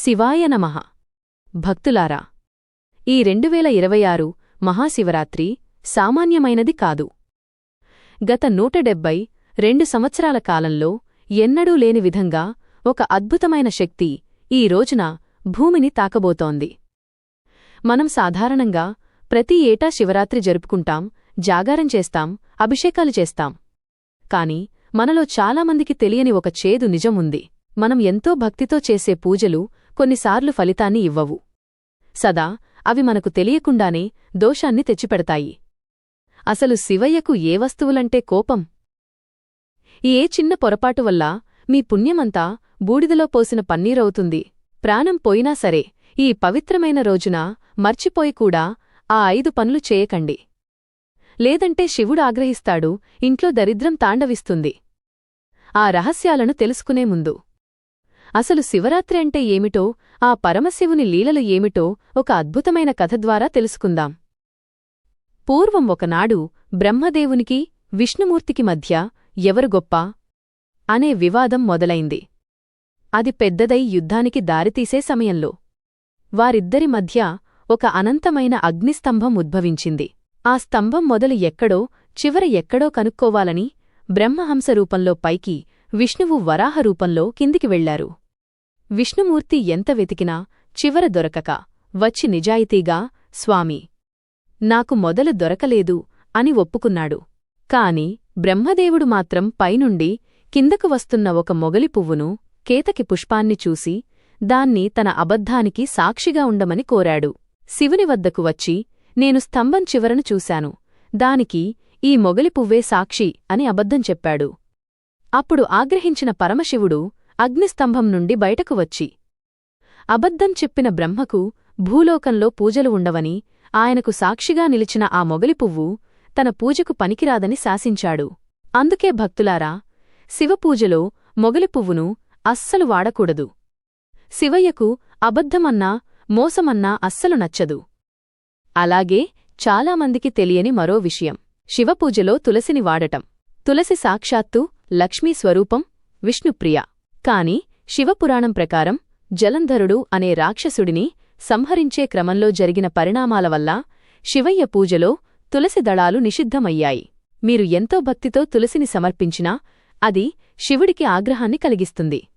శివాయ నమః. భక్తులారా ఈ రెండువేల ఇరవై ఆరు మహాశివరాత్రి సామాన్యమైనది కాదు. గత నూట డెబ్బై రెండు సంవత్సరాల కాలంలో ఎన్నడూ లేని విధంగా ఒక అద్భుతమైన శక్తి ఈ రోజున భూమిని తాకబోతోంది. మనం సాధారణంగా ప్రతి ఏటా శివరాత్రి జరుపుకుంటాం జాగారం చేస్తాం అభిషేకాలు చేస్తాం. కాని మనలో చాలామందికి తెలియని ఒక చేదు నిజం ఉంది మనం ఎంతో భక్తితో చేసే పూజలు కొన్నిసార్లు ఫలితాన్ని ఇవ్వవు. సదా అవి మనకు తెలియకుండానే దోషాన్ని తెచ్చిపెడతాయి. అసలు శివయ్యకు ఏ వస్తువులంటే కోపం? ఏ చిన్న పొరపాటు వల్ల మీ పుణ్యమంతా బూడిదలో పోసిన పన్నీరవుతుంది? ప్రాణం పోయినా సరే ఈ పవిత్రమైన రోజున మర్చిపోయి కూడా ఆ ఐదు పనులు చేయకండి. లేదంటే శివుడు ఆగ్రహిస్తాడు ఇంట్లో దరిద్రం తాండవిస్తుంది. ఆ రహస్యాలను తెలుసుకునే ముందు అసలు శివరాత్రి అంటే ఏమిటో ఆ పరమశివుని లీలలు ఏమిటో ఒక అద్భుతమైన కథ ద్వారా తెలుసుకుందాం. పూర్వం ఒకనాడు బ్రహ్మదేవునికి విష్ణుమూర్తికి మధ్య ఎవరు గొప్ప అనే వివాదం మొదలైంది. అది పెద్దదై యుద్ధానికి దారితీసే సమయంలో వారిద్దరి మధ్య ఒక అనంతమైన అగ్నిస్తంభం ఉద్భవించింది. ఆ స్తంభం మొదలు ఎక్కడో చివర ఎక్కడో కనుక్కోవాలని బ్రహ్మహంస రూపంలో పైకి విష్ణువు వరాహ రూపంలో కిందికి వెళ్ళారు విష్ణుమూర్తి ఎంత వెతికినా చివర దొరకక వచ్చి నిజాయితీగా స్వామి నాకు మొదలు దొరకలేదు అని ఒప్పుకున్నాడు. కాని బ్రహ్మదేవుడు మాత్రం పైనుండి కిందకు వస్తున్న ఒక మొగలి పువ్వును కేతకి పుష్పాన్ని చూసి దాన్ని తన అబద్ధానికి సాక్షిగా ఉండమని కోరాడు. శివుని వద్దకు వచ్చి నేను స్తంభం చివరను చూశాను దానికి ఈ మొగలి పువ్వే సాక్షి అని అబద్ధం చెప్పాడు. అప్పుడు ఆగ్రహించిన పరమశివుడు అగ్నిస్తంభం నుండి బయటకు వచ్చి అబద్ధం చెప్పిన బ్రహ్మకు భూలోకంలో పూజలు ఉండవని ఆయనకు సాక్షిగా నిలిచిన ఆ మొగలి పువ్వు తన పూజకు పనికిరాదని శాసించాడు. అందుకే భక్తులారా శివపూజలో మొగలి పువ్వును అస్సలు వాడకూడదు. శివయ్యకు అబద్ధమన్నా మోసమన్నా అస్సలు నచ్చదు. అలాగే చాలామందికి తెలియని మరో విషయం. శివపూజలో తులసిని వాడటం. తులసి సాక్షాత్తు లక్ష్మీ స్వరూపం విష్ణుప్రియ. కాని శివపురాణం ప్రకారం జలంధరుడు అనే రాక్షసుడిని సంహరించే క్రమంలో జరిగిన పరిణామాల వల్ల శివయ్య పూజలో తులసి దళాలు నిషిద్ధమయ్యాయి. మీరు ఎంతో భక్తితో తులసిని సమర్పించినా అది శివుడికి ఆగ్రహాన్ని కలిగిస్తుంది.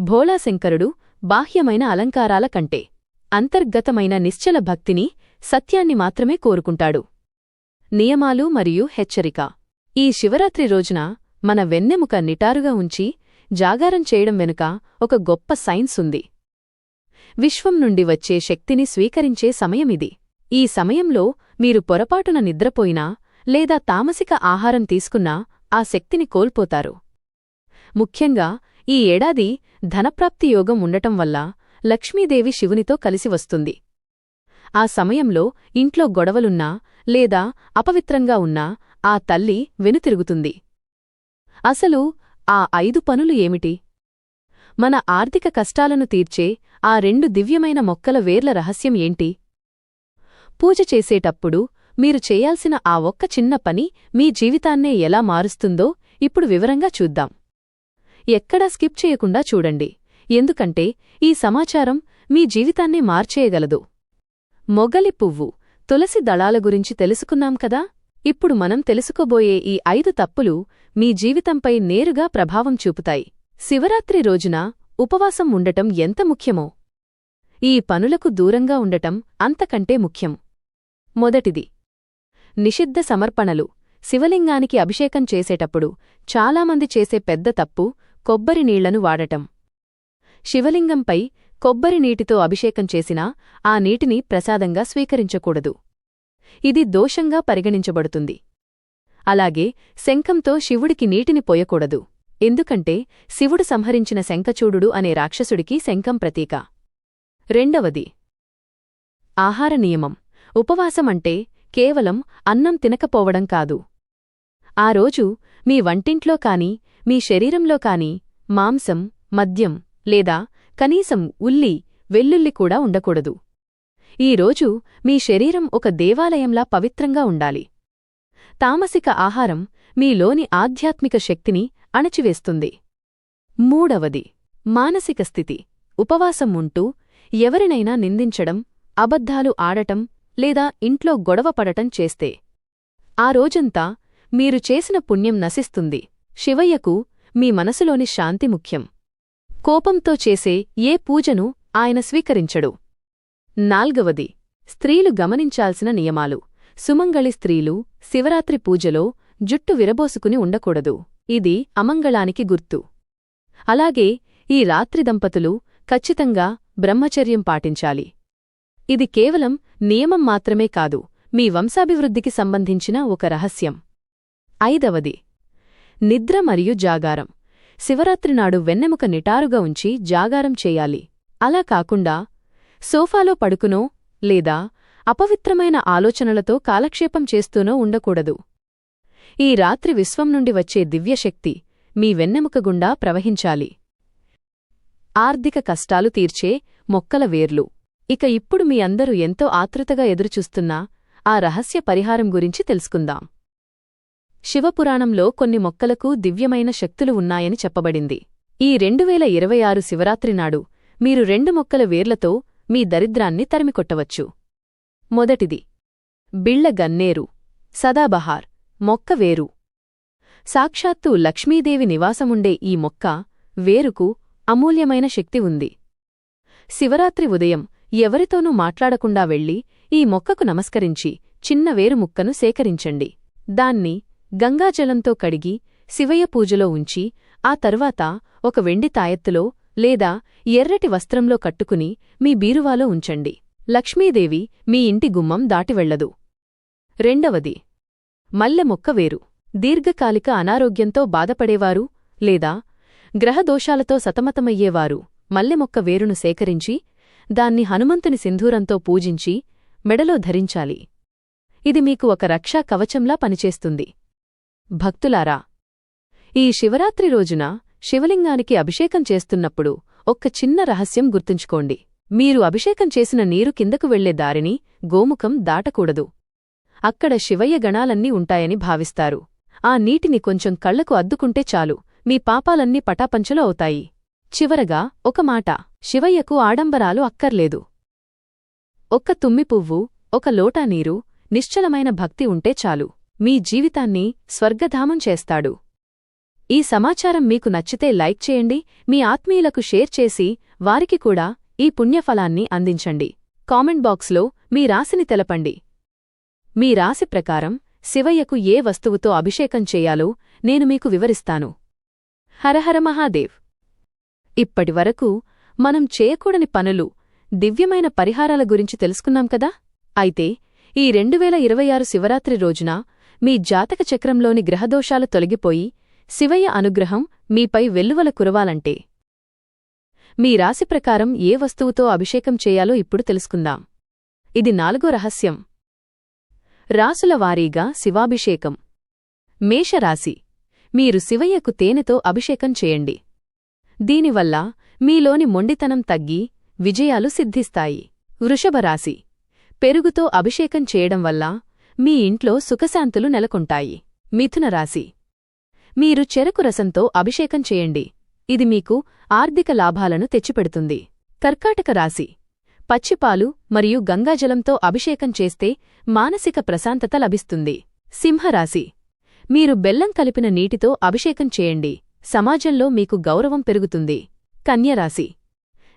భోళాశంకరుడు బాహ్యమైన అలంకారాల కంటే అంతర్గతమైన నిశ్చల భక్తిని సత్యాన్ని మాత్రమే కోరుకుంటాడు. నియమాలు మరియు హెచ్చరిక. ఈ శివరాత్రి రోజున మన వెన్నెముక నిటారుగా ఉంచి జాగారం చేయడం వెనుక ఒక గొప్ప సైన్స్ ఉంది. విశ్వం నుండి వచ్చే శక్తిని స్వీకరించే సమయమిది ఈ సమయంలో మీరు పొరపాటున నిద్రపోయినా లేదా తామసిక ఆహారం తీసుకున్నా ఆ శక్తిని కోల్పోతారు. ముఖ్యంగా ఈ ఏడాది ధనప్రాప్తి యోగం ఉండటం వల్ల లక్ష్మీదేవి శివునితో కలిసి వస్తుంది. ఆ సమయంలో ఇంట్లో గొడవలున్నా లేదా అపవిత్రంగా ఉన్నా ఆ తల్లి వెనుతిరుగుతుంది. అసలు ఆ ఐదు పనులు ఏమిటి? మన ఆర్థిక కష్టాలను తీర్చే ఆ రెండు దివ్యమైన మొక్కల వేర్ల రహస్యం ఏంటి? పూజ చేసేటప్పుడు మీరు చేయాల్సిన ఆ ఒక్క చిన్న పని మీ జీవితాన్నే ఎలా మారుస్తుందో ఇప్పుడు వివరంగా చూద్దాం. ఎక్కడా స్కిప్ చేయకుండా చూడండి. ఎందుకంటే ఈ సమాచారం మీ జీవితాన్నే మార్చేయగలదు. మొగలి పువ్వు తులసి దళాల గురించి తెలుసుకున్నాం కదా? ఇప్పుడు మనం తెలుసుకోబోయే ఈ ఐదు తప్పులు మీ జీవితంపై నేరుగా ప్రభావం చూపుతాయి. శివరాత్రి రోజున ఉపవాసం ఉండటం ఎంత ముఖ్యమో ఈ పనులకు దూరంగా ఉండటం అంతకంటే ముఖ్యం. మొదటిది నిషిద్ధ సమర్పణలు. శివలింగానికి అభిషేకం చేసేటప్పుడు చాలామంది చేసే పెద్ద తప్పు కొబ్బరి నీళ్ళను వాడటం. శివలింగంపై కొబ్బరి నీటితో అభిషేకం చేసినా ఆ నీటిని ప్రసాదంగా స్వీకరించకూడదు. ఇది దోషంగా పరిగణించబడుతుంది. అలాగే శంఖంతో శివుడికి నీటిని పోయకూడదు. ఎందుకంటే శివుడు సంహరించిన శంఖచూడుడు అనే రాక్షసుడికి శంఖం ప్రతీక. రెండవది. ఆహార నియమం. ఉపవాసమంటే కేవలం అన్నం తినకపోవడం కాదు. ఆ రోజు మీ వంటింట్లో కాని మీ శరీరంలో కాని మాంసం మద్యం లేదా కనీసం ఉల్లి వెల్లుల్లి కూడా ఉండకూడదు. ఈరోజు మీ శరీరం ఒక దేవాలయంలా పవిత్రంగా ఉండాలి. తామసిక ఆహారం మీలోని ఆధ్యాత్మిక శక్తిని అణచివేస్తుంది. మూడవది మానసిక స్థితి. ఉపవాసం ఉంటూ ఎవరినైనా నిందించడం అబద్ధాలు ఆడటం లేదా ఇంట్లో గొడవపడటం చేస్తే ఆ రోజంతా మీరు చేసిన పుణ్యం నశిస్తుంది. శివయ్యకు మీ మనసులోని శాంతి ముఖ్యం. కోపంతో చేసే ఏ పూజను ఆయన స్వీకరించడు. నాల్గవది స్త్రీలు గమనించాల్సిన నియమాలు. సుమంగళి స్త్రీలు శివరాత్రి పూజలో జుట్టు విరబోసుకుని ఉండకూడదు. ఇది అమంగళానికి గుర్తు. అలాగే ఈ రాత్రి దంపతులు ఖచ్చితంగా బ్రహ్మచర్యం పాటించాలి. ఇది కేవలం నియమం మాత్రమే కాదు మీ వంశాభివృద్ధికి సంబంధించిన ఒక రహస్యం. ఐదవది నిద్ర మరియు జాగారం. శివరాత్రి నాడు వెన్నెముక నిటారుగా ఉంచి జాగారం చేయాలి. అలా కాకుండా సోఫాలో పడుకునో లేదా అపవిత్రమైన ఆలోచనలతో కాలక్షేపం చేస్తూనో ఉండకూడదు. ఈ రాత్రి విశ్వం నుండి వచ్చే దివ్యశక్తి మీ వెన్నెముక గుండా ప్రవహించాలి. ఆర్థిక కష్టాలు తీర్చే మొక్కల వేర్లు. ఇక ఇప్పుడు మీ అందరూ ఎంతో ఆతృతగా ఎదురుచూస్తున్న ఆ రహస్య పరిహారం గురించి తెలుసుకుందాం. శివపురాణంలో కొన్ని మొక్కలకు దివ్యమైన శక్తులు ఉన్నాయని చెప్పబడింది. ఈ రెండువేల ఇరవై ఆరు శివరాత్రి నాడు మీరు రెండు మొక్కల వేర్లతో మీ దరిద్రాన్ని తరిమికొట్టవచ్చు. మొదటిది బిళ్ళ గన్నేరు సదాబహార్ మొక్క వేరు. సాక్షాత్తు లక్ష్మీదేవి నివాసముండే ఈ మొక్క వేరుకు అమూల్యమైన శక్తి ఉంది. శివరాత్రి ఉదయం ఎవరితోనూ మాట్లాడకుండా వెళ్ళి ఈ మొక్కకు నమస్కరించి చిన్న వేరు ముక్కను సేకరించండి. దాన్ని గంగాజలంతో కడిగి శివయ్య పూజలో ఉంచి ఆ తర్వాత ఒక వెండి తాయెత్తులో లేదా ఎర్రటి వస్త్రంలో కట్టుకుని మీ బీరువాలో ఉంచండి. లక్ష్మీదేవి మీ ఇంటి గుమ్మం దాటివెళ్ళదు రెండవది మల్లె మొక్క వేరు. దీర్ఘకాలిక అనారోగ్యంతో బాధపడేవారు లేదా గ్రహదోషాలతో సతమతమయ్యేవారు మల్లెమొక్క వేరును సేకరించి దాన్ని హనుమంతుని సింధూరంతో పూజించి మెడలో ధరించాలి. ఇది మీకు ఒక రక్షా కవచంలా పనిచేస్తుంది. భక్తులారా ఈ శివరాత్రి రోజున శివలింగానికి అభిషేకం చేస్తున్నప్పుడు ఒక్క చిన్న రహస్యం గుర్తుంచుకోండి. మీరు అభిషేకం చేసిన నీరు కిందకు వెళ్ళే దారిని గోముఖం దాటకూడదు. అక్కడ శివయ్య గణాలన్నీ ఉంటాయని భావిస్తారు. ఆ నీటిని కొంచెం కళ్ళకు అద్దుకుంటే చాలు మీ పాపాలన్నీ పటాపంచలు అవుతాయి. చివరగా ఒక మాట శివయ్యకు ఆడంబరాలు అక్కర్లేదు. ఒక్క తుమ్మిపువ్వు ఒక లోటా నీరు నిశ్చలమైన భక్తి ఉంటే చాలు. మీ జీవితాన్ని స్వర్గధామం చేస్తాడు. ఈ సమాచారం మీకు నచ్చితే లైక్ చేయండి మీ ఆత్మీయులకు షేర్ చేసి వారికి కూడా ఈ పుణ్యఫలాన్ని అందించండి. కామెంట్ బాక్స్లో మీ రాశిని తెలపండి. మీ రాశి ప్రకారం శివయ్యకు ఏ వస్తువుతో అభిషేకం చేయాలో నేను మీకు వివరిస్తాను. హరహర మహాదేవ్! ఇప్పటివరకు మనం చేయకూడని పనులు దివ్యమైన పరిహారాల గురించి తెలుసుకున్నాం కదా? అయితే ఈ రెండువేల ఇరవై ఆరు శివరాత్రి రోజున మీ జాతక చక్రంలోని గ్రహదోషాలు తొలగిపోయి శివయ్య అనుగ్రహం మీపై వెల్లువల కురవాలంటే. మీ రాశి ప్రకారం ఏ వస్తువుతో అభిషేకం చేయాలో ఇప్పుడు తెలుసుకుందాం. ఇది నాలుగో రహస్యం. రాసుల వారీగా శివాభిషేకం. మేషరాశి. మీరు శివయ్యకు తేనెతో అభిషేకం చేయండి. దీనివల్ల మీలోని మొండితనం తగ్గి విజయాలు సిద్ధిస్తాయి. వృషభరాశి. పెరుగుతో అభిషేకం చేయడం వల్ల మీ ఇంట్లో సుఖశాంతులు నెలకొంటాయి. మిథున రాశి మీరు చెరకు రసంతో అభిషేకం చేయండి. ఇది మీకు ఆర్థిక లాభాలను తెచ్చిపెడుతుంది. కర్కాటక రాశి. పచ్చిపాలు మరియు గంగాజలంతో అభిషేకం చేస్తే మానసిక ప్రశాంతత లభిస్తుంది. సింహరాశి. మీరు బెల్లం కలిపిన నీటితో అభిషేకం చేయండి. సమాజంలో మీకు గౌరవం పెరుగుతుంది. కన్యరాశి.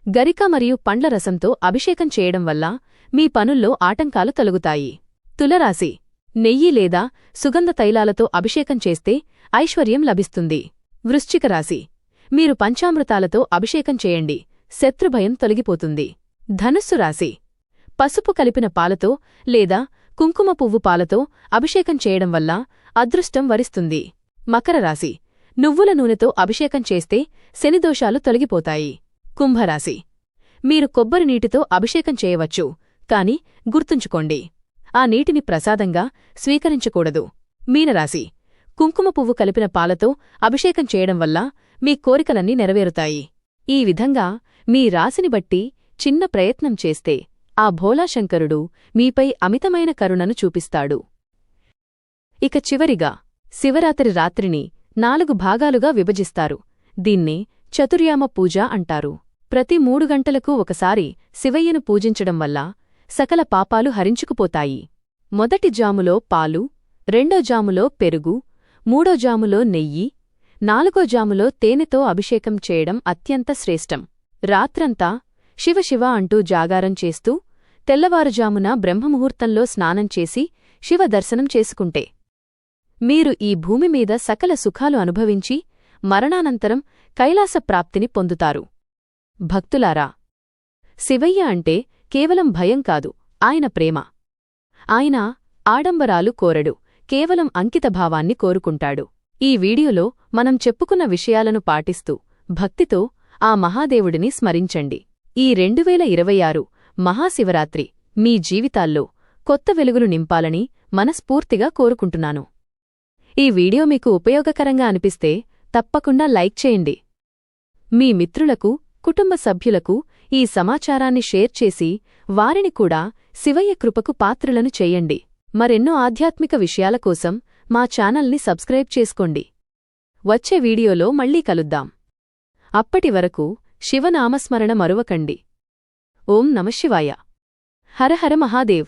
గరిక మరియు పండ్ల రసంతో అభిషేకం చేయడం వల్ల మీ పనుల్లో ఆటంకాలు తొలగుతాయి. తులరాశి. నెయ్యి లేదా సుగంధ తైలాలతో అభిషేకం చేస్తే ఐశ్వర్యం లభిస్తుంది. వృశ్చిక రాశి. మీరు పంచామృతాలతో అభిషేకం చేయండి. శత్రుభయం తొలగిపోతుంది. ధనుస్సు రాశి. పసుపు కలిపిన పాలతో లేదా కుంకుమ పువ్వు పాలతో అభిషేకం చేయడం వల్ల అదృష్టం వరిస్తుంది. మకర రాశి. నువ్వుల నూనెతో అభిషేకం చేస్తే శనిదోషాలు తొలగిపోతాయి. కుంభరాశి. మీరు కొబ్బరి నీటితో అభిషేకం చేయవచ్చు కాని గుర్తుంచుకోండి. ఆ నీటిని ప్రసాదంగా స్వీకరించకూడదు. మీనరాశి కుంకుమ పువ్వు కలిపిన పాలతో అభిషేకం చేయడం వల్ల మీ కోరికలన్నీ నెరవేరుతాయి. ఈ విధంగా మీ రాశిని బట్టి చిన్న ప్రయత్నం చేస్తే ఆ భోలాశంకరుడు మీపై అమితమైన కరుణను చూపిస్తాడు. ఇక చివరిగా శివరాత్రి రాత్రిని నాలుగు భాగాలుగా విభజిస్తారు. దీన్నే చతుర్యామ పూజ అంటారు. ప్రతి మూడు గంటలకు ఒకసారి శివయ్యను పూజించడం వల్ల సకల పాపాలు హరించుకుపోతాయి. మొదటి జాములో పాలు రెండో జాములో పెరుగు మూడో జాములో నెయ్యి నాలుగో జాములో తేనెతో అభిషేకం చేయడం అత్యంత శ్రేష్టం. రాత్రంతా శివ శివ అంటూ జాగారం చేస్తూ తెల్లవారుజామున బ్రహ్మముహూర్తంలో స్నానం చేసి శివ దర్శనం చేసుకుంటే. మీరు ఈ భూమి మీద సకల సుఖాలు అనుభవించి మరణానంతరం కైలాస ప్రాప్తిని పొందుతారు. భక్తులారా శివయ్య అంటే కేవలం భయం కాదు ఆయన ప్రేమ. ఆయన ఆడంబరాలు కోరడు కేవలం అంకితభావాన్ని కోరుకుంటాడు. ఈ వీడియోలో మనం చెప్పుకున్న విషయాలను పాటిస్తూ భక్తితో ఆ మహాదేవుడిని స్మరించండి. ఈ రెండువేల ఇరవై ఆరు మహాశివరాత్రి మీ జీవితాల్లో కొత్త వెలుగులు నింపాలని మనస్ఫూర్తిగా కోరుకుంటున్నాను. ఈ వీడియో మీకు ఉపయోగకరంగా అనిపిస్తే తప్పకుండా లైక్ చేయండి. మీ మిత్రులకు కుటుంబ సభ్యులకు ఈ సమాచారాన్ని షేర్ చేసి వారిని కూడా శివయ్య కృపకు పాత్రలను చేయండి. మరెన్నో ఆధ్యాత్మిక విషయాల కోసం మా ఛానల్ని సబ్స్క్రైబ్ చేసుకోండి. వచ్చే వీడియోలో మళ్ళీ కలుద్దాం. అప్పటి వరకు శివనామస్మరణ మరువకండి. ఓం నమశివాయ హర హర మహాదేవ్.